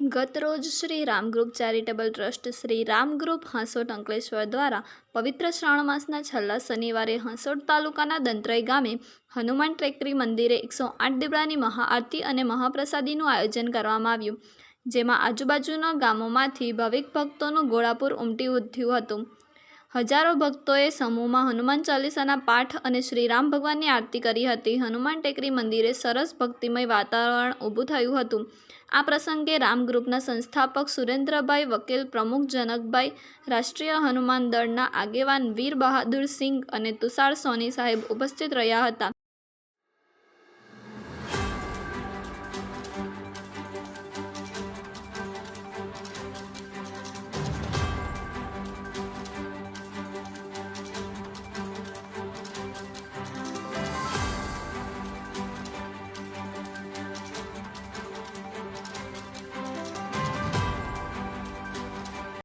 ગતરોજ Shri Ram group charitable trust Shri Ram group Hansot Ankleshwar દ્વારા પવિત્ર શ્રાવણ માસના છેલ્લા શનિવારે હાંસોટ તાલુકાના દંત્રઈ ગામે હનુમાન ટેકરી મંદિરે એકસો આઠ દીવડાની મહાઆરતી અને મહાપ્રસાદીનું આયોજન કરવામાં આવ્યું, જેમાં આજુબાજુના ગામોમાંથી ભાવિક ભક્તોનું ગોળાપુર ઉમટી ઉઠ્યું હતું. હજારો ભક્તોએ સમૂહમાં હનુમાન ચાલીસાના પાઠ અને શ્રીરામ ભગવાનની આરતી કરી હતી. હનુમાન ટેકરી મંદિરે સરસ ભક્તિમય વાતાવરણ ઊભું થયું હતું. આ પ્રસંગે રામ ગ્રુપના સંસ્થાપક સુરેન્દ્રભાઈ વકીલ, પ્રમુખ જનકભાઈ, રાષ્ટ્રીય હનુમાન દળના આગેવાન વીર બહાદુર સિંઘ અને તુષાર સોની સાહેબ ઉપસ્થિત રહ્યા હતા.